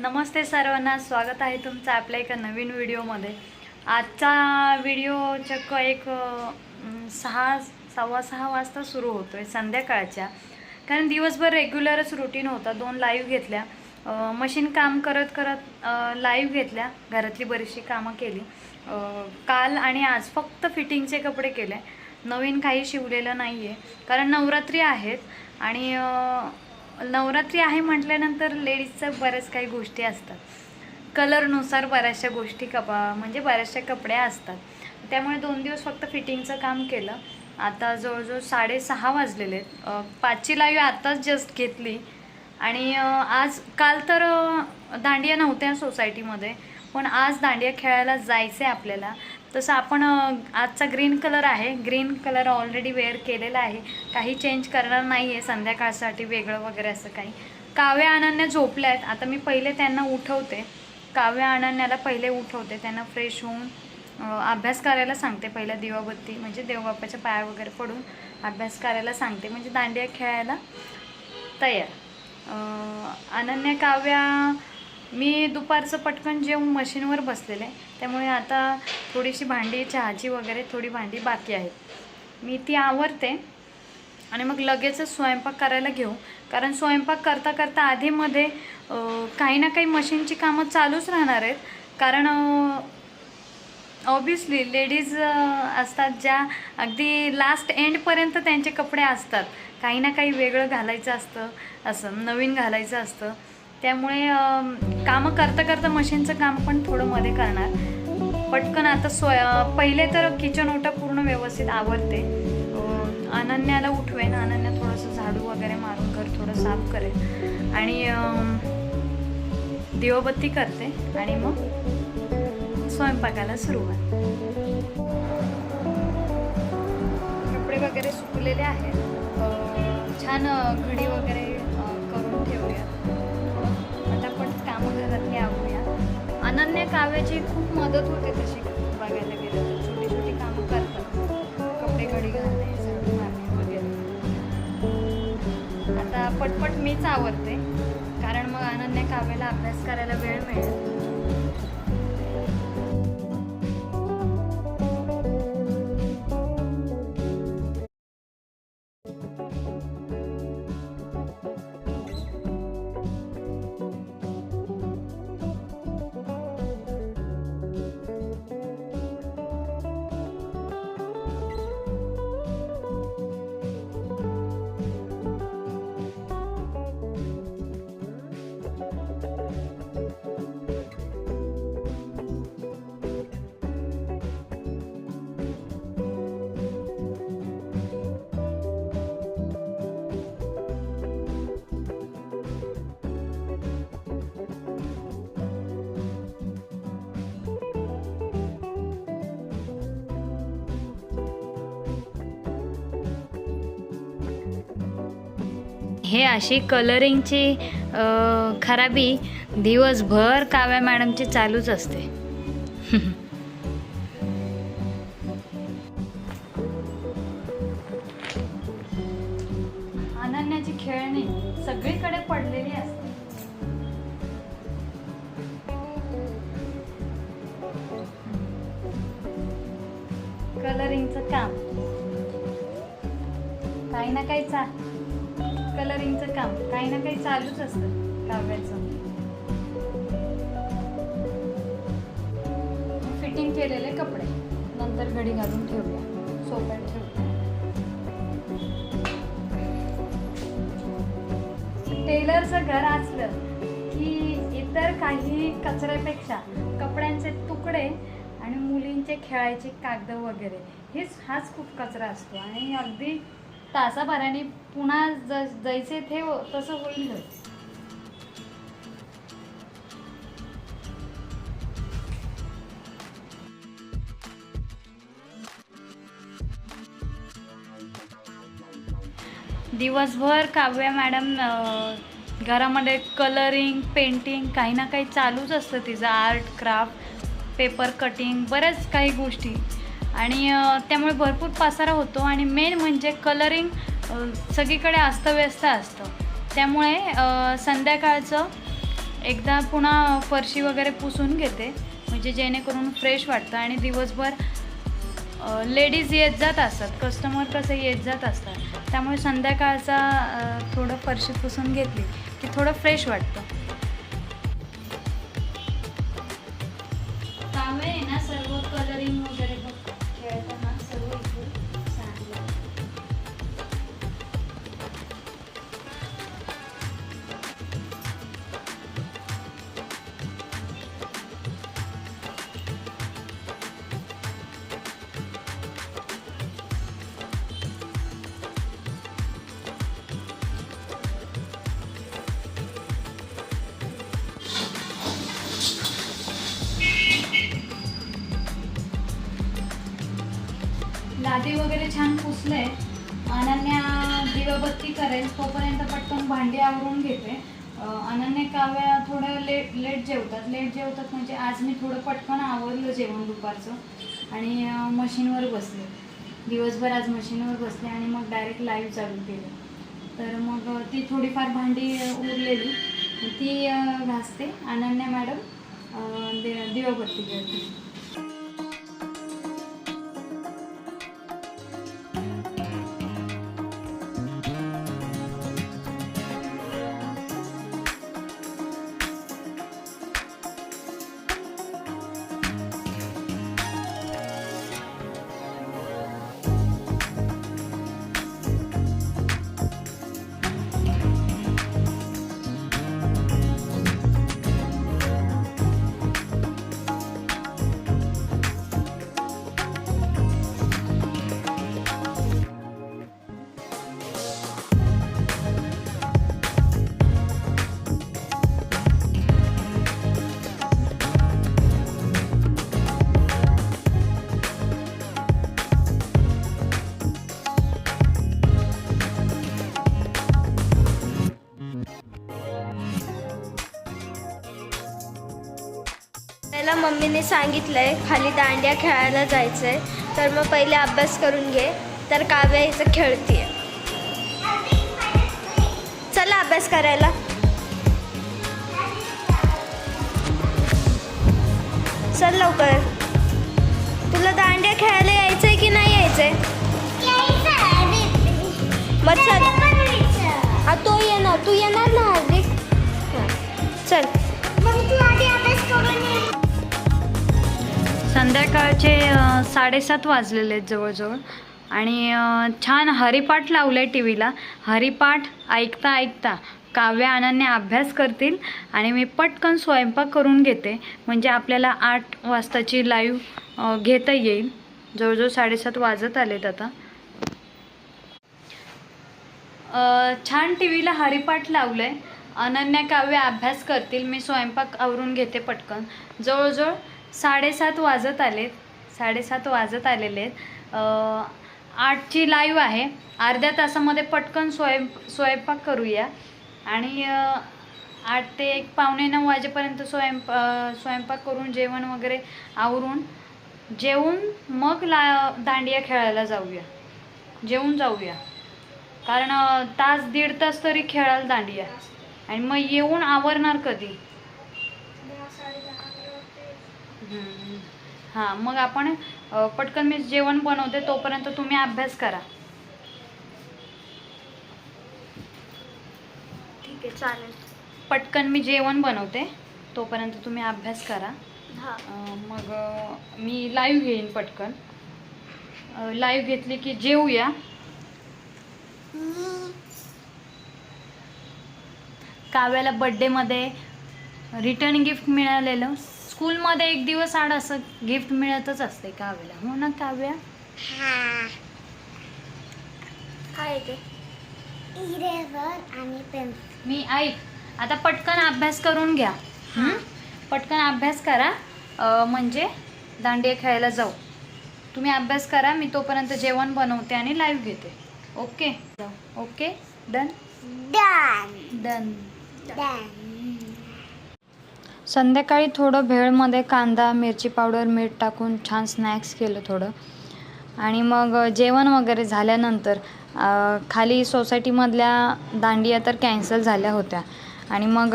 नमस्ते सर्वांना स्वागत आहे तुमचं आपल्या एका नवीन व्हिडिओमध्ये. आजचा व्हिडिओ चक्क एक सहा सव्वा सहा वाजता सुरू होतो आहे संध्याकाळच्या. कारण दिवसभर रेग्युलरच रुटीन होता दोन लाईव्ह घेतल्या. मशीन काम करत करत लाईव्ह घेतल्या घरातली बरीचशी कामं केली. काल आणि आज फक्त फिटिंगचे कपडे केले. नवीन काही शिवलेलं नाही आहे कारण नवरात्री आहेत आणि नवरात्री आहे म्हटल्यानंतर लेडीजचं बऱ्याच काही गोष्टी असतात. कलरनुसार बऱ्याचशा गोष्टी कपा म्हणजे बऱ्याचशा कपड्या असतात. त्यामुळे दोन दिवस फक्त फिटिंगचं काम केलं. आता जवळजवळ साडेसहा वाजलेले आहेत. पाचची लाईव्ह आत्ताच जस्ट घेतली. आणि आज काल तर दांडिया नव्हत्या सोसायटीमध्ये पण आज दांडिया खेळायला जायचं आहे आपल्याला. तसं आपण आजचा ग्रीन कलर आहे. ग्रीन कलर ऑलरेडी वेअर केलेला आहे. काही चेंज करणार नाही आहे संध्याकाळसाठी वेगळं वगैरे असं काही. काव्या अनन्या झोपल्या आहेत. आता मी पहिले त्यांना उठवते. काव्या अनन्याला पहिले उठवते. त्यांना फ्रेश होऊन अभ्यास करायला सांगते. पहिल्या दिवाबत्ती म्हणजे देवबाप्पाच्या पाया वगैरे पडून अभ्यास करायला सांगते. म्हणजे दांडिया खेळायला तयार. अनन्या काव्या मी दुपारचं पटकन जेवून मशीनवर बसलेले. त्यामुळे आता थोडीशी भांडी चहाची वगैरे थोडी भांडी बाकी आहेत. मी ती आवरते आणि मग लगेचच स्वयंपाक करायला घेऊ. कारण स्वयंपाक करता करता आधीमध्ये काही ना काही मशीनची कामं चालूच राहणार आहेत. कारण ऑब्विसली लेडीज असतात ज्या अगदी लास्ट एंडपर्यंत त्यांचे कपडे असतात. काही ना काही वेगळं घालायचं असतं असं नवीन घालायचं असतं. त्यामुळे कामं करता करता मशीनचं काम पण थोडं मध्ये करणार. पटकन आता सोय पहिले तर किचन ओटा पूर्ण व्यवस्थित आवरते. अनन्याला उठवेन अनन्या थोडंसं झाडू वगैरे मारून घर थोडं साफ करेल आणि दिवबत्ती करते. आणि मग स्वयंपाकाला सुरुवात. कपडे वगैरे सुकलेले आहेत. छान घडी वगैरे करून ठेवूया अनन्या खूप मदत होते तशी. बघायला गेलं तर छोटी छोटी कामं करतात. कपडे घडी घालणे झाडू मारणे वगैरे. आता पटपट मीच आवडते कारण मग अनन्या काव्याला अभ्यास करायला वेळ मिळेल. हे अशी कलरिंगची खराबी दिवसभर काव्या मॅडमची चालूच असते. अनन्याची खेळणी सगळीकडे पडलेली असते. कलरिंगचं काम. काही ना काही चा कलरिंगचं काम. काही ना काही चालूच असतं काव्याचं. फिटिंग केलेले कपडे. नंतर घडी घालून ठेवूया. सोप्यात ठेवूया. टेलरचं घर असलं की इतर काही कचऱ्यापेक्षा कपड्यांचे तुकडे आणि मुलींचे खेळायचे कागद वगैरे हेच हाच खूप कचरा असतो. आणि अगदी तासाभराने पुन्हा ज जैसे थे हो- तसं होईल दिवसभर काव्या मॅडम घरामध्ये कलरिंग पेंटिंग काही ना काही चालूच असतं तिचं आर्ट क्राफ्ट पेपर कटिंग बऱ्याच काही गोष्टी. आणि त्यामुळे भरपूर पसारा होतो आणि मेन म्हणजे कलरिंग सगळीकडे अस्तव्यस्त असतं. त्यामुळे संध्याकाळचं एकदा पुन्हा फरशी वगैरे पुसून घेते म्हणजे जेणेकरून फ्रेश वाटतं आणि दिवसभर लेडीज येत जात असतात कस्टमर कसं येत जात असतात. त्यामुळे संध्याकाळचा थोडं फरशी पुसून घेतली की थोडं फ्रेश वाटतं. छान अनन्या दिवाबत्ती करेल तोपर्यंत पटकन भांडी आवरून घेते. अनन्या काव्या थोडं लेट लेट जेवतात. लेट जेवतात म्हणजे आज मी थोडं पटकन आवरलं जेवण दुपारचं आणि मशीनवर बसले. दिवसभर आज मशीनवर बसले आणि मग डायरेक्ट लाईव्ह चालू केलं. तर मग ती थोडीफार भांडी उरलेली. ती घासते अनन्या मॅडम दे दि- दिवाबत्ती करते. मम्मीने सांगितलंय खाली दांड्या खेळायला जायचंय. तर मग पहिले अभ्यास करून घे. तर काव्या इथं खेळतीये. चला अभ्यास करायला. चल लवकर. तुला दांड्या खेळायला यायचंय की नाही यायचंय? मग चल. तो येणार तू येणार संध्याकाळचे साडेसात वाजलेले आहेत जवळजवळ. आणि छान हरिपाठ लावलं आहे टी व्हीला हरिपाठ ऐकता ऐकता काव्य अनन्या अभ्यास करतील आणि मी पटकन स्वयंपाक करून घेते. म्हणजे आपल्याला आठ वाजताची लाईव्ह घेता येईल. जवळजवळ साडेसात वाजत आलेत आता. छान टी व्हीला हरिपाठ लावलं आहे अनन्या काव्य अभ्यास करतील. मी स्वयंपाक आवरून घेते पटकन. जवळजवळ साडेसात वाजत आलेत. साडेसात वाजत आलेले आहेत. आठची लाईव्ह आहे. अर्ध्या तासामध्ये पटकन स्वयं स्वयंपाक करूया. आणि आठ ते एक पावणे नऊ वाजेपर्यंत स्वयंपा स्वयंपाक करून जेवण वगैरे आवरून जेवून मग ला दांडिया खेळायला जाऊया. जेवून जाऊया. कारण तास दीड तास तरी खेळायला दांडिया. आणि मग येऊन आवरणार कधी? हां मग आपण पटकन मी जेवण बनवते तोपर्यंत तुम्ही अभ्यास करा. ठीक आहे चालेल. पटकन मी जेवण बनवते तोपर्यंत तुम्ही अभ्यास करा. हा. मग मी लाईव्ह घेईन पटकन. लाईव्ह घेतली की जेवूया. काव्याला बड्डेमध्ये रिटर्न गिफ्ट मिळालेलं. स्कूलमध्ये एक दिवस आड असं गिफ्ट मिळतच असते काव्याला. हो ना काव्या? हा. काय ते? इरेवर आणि पेन्सिल मी ऐक. आता पटकन अभ्यास करून घ्या. हं? पटकन अभ्यास करा. अ, म्हणजे दांडिया खेळायला जाऊ. तुम्ही अभ्यास करा मी तोपर्यंत जेवण बनवते आणि लाईव्ह घेते. ओके जाऊ. Okay done done done done संध्याकाळी थोडं भेळमध्ये कांदा मिरची पावडर मीठ टाकून छान स्नॅक्स केलं थोडं. आणि मग जेवण वगैरे झाल्यानंतर खाली सोसायटीमधल्या दांडिया तर कॅन्सल झाल्या होत्या. आणि मग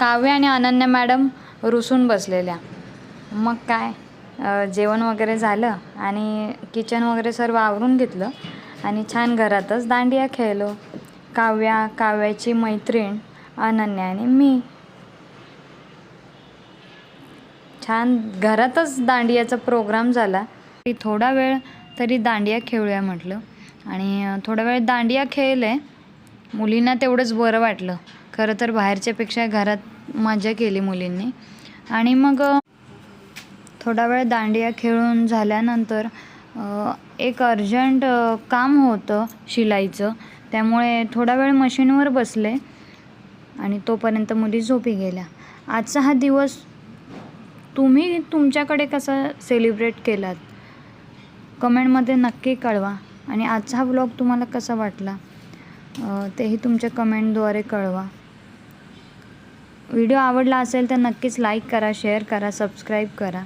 काव्य आणि अनन्या मॅडम रुसून बसलेल्या. मग काय जेवण वगैरे झालं आणि किचन वगैरे सर्व आवरून घेतलं. आणि छान घरातच दांडिया खेळलो. काव्या काव्याची मैत्रीण अनन्या आणि मी. छान घरातच दांडियाचा प्रोग्राम झाला. की थोडा वेळ तरी दांडिया खेळूया म्हटलं. आणि थोडा वेळ दांडिया खेळले. मुलींना तेवढंच बरं वाटलं. खरं तर बाहेरच्यापेक्षा घरात मजा केली मुलींनी. आणि मग थोडा वेळ दांडिया खेळून झाल्यानंतर एक अर्जंट काम होतं शिलाईचं. त्यामुळे थोडा वेळ मशीनवर बसले आणि तोपर्यंत मुली झोपी गेल्या. आजचा हा दिवस तुम्ही तुमच्याकडे कसा सेलिब्रेट केलात? कमेंटमध्ये नक्की कळवा. आणि आजचा हा ब्लॉग तुम्हाला कसा वाटला? तेही तुमच्या कमेंटद्वारे कळवा. व्हिडिओ आवडला असेल तर नक्कीच लाईक करा शेअर करा सबस्क्राईब करा.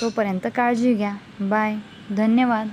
तोपर्यंत काळजी घ्या. बाय धन्यवाद.